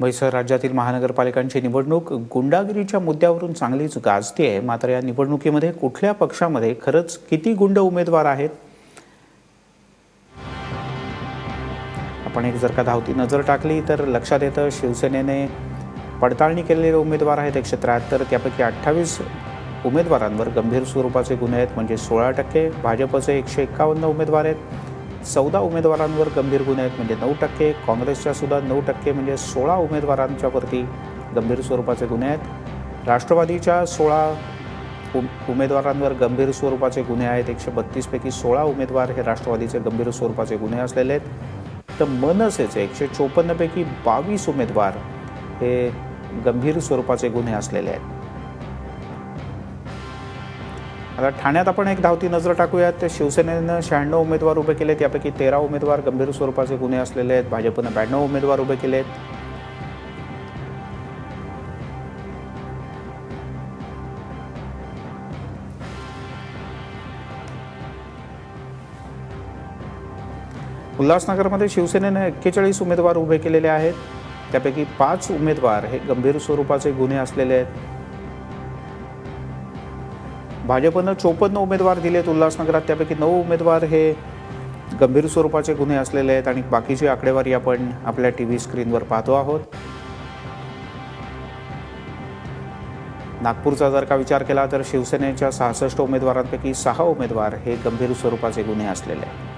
म्हैसर राज्यातील महानगरपालिकांची निवडणूक गुंडागिरीच्या मुद्द्यावरून चांगलीच गाजते आहे मात्र या निवडणुकीमध्ये कुठल्या पक्षामध्ये खरंच किती गुंड उमेदवार आहेत? आपण एक जर का धावती नजर टाकली तर लक्षात येतं शिवसेनेने पडताळणी केलेले उमेदवार आहेत एकशे त्र्याहत्तर. त्यापैकी अठ्ठावीस उमेदवारांवर गंभीर स्वरूपाचे गुन्हे आहेत. म्हणजे सोळा टक्के भाजपचे एकशे एक्कावन्न उमेदवार आहेत. चौदा उमेदवारांवर गंभीर गुन्हे आहेत म्हणजे नऊ टक्के काँग्रेसच्या सुद्धा नऊ टक्के म्हणजे सोळा उमेदवारांच्यावरती गंभीर स्वरूपाचे गुन्हे आहेत. राष्ट्रवादीच्या सोळा उम उमेदवारांवर गंभीर स्वरूपाचे गुन्हे आहेत एकशे बत्तीसपैकी सोळा उमेदवार हे राष्ट्रवादीचे गंभीर स्वरूपाचे गुन्हे असलेले आहेत. तर मनसेचे एकशे चोपन्नपैकी बावीस उमेदवार हे गंभीर स्वरूपाचे गुन्हे असलेले आहेत. आता ठाण्यात आपण एक धावती नजर टाकूयात. तर शिवसेनेनं शहाण्णव उमेदवार उभे केले त्यापैकी तेरा उमेदवार गंभीर स्वरूपाचे गुन्हे असलेले आहेत. भाजपनं ब्याण्णव उमेदवार उभे केले आहेत उल्हासनगरमध्ये शिवसेनेनं एक्केचाळीस उमेदवार उभे केलेले आहेत. त्यापैकी पाच उमेदवार हे गंभीर स्वरूपाचे गुन्हे असलेले आहेत. भाजपनं चोपन्न उमेदवार दिलेत उल्हासनगरात. त्यापैकी नऊ उमेदवार हे गंभीर स्वरूपाचे गुन्हे असलेले आहेत आणि बाकीची आकडेवारी आपण आपल्या टी व्ही स्क्रीनवर पाहतो आहोत. नागपूरचा जर का विचार केला तर शिवसेनेच्या सहासष्ट उमेदवारांपैकी सहा उमेदवार हे गंभीर स्वरूपाचे गुन्हे असलेले आहेत.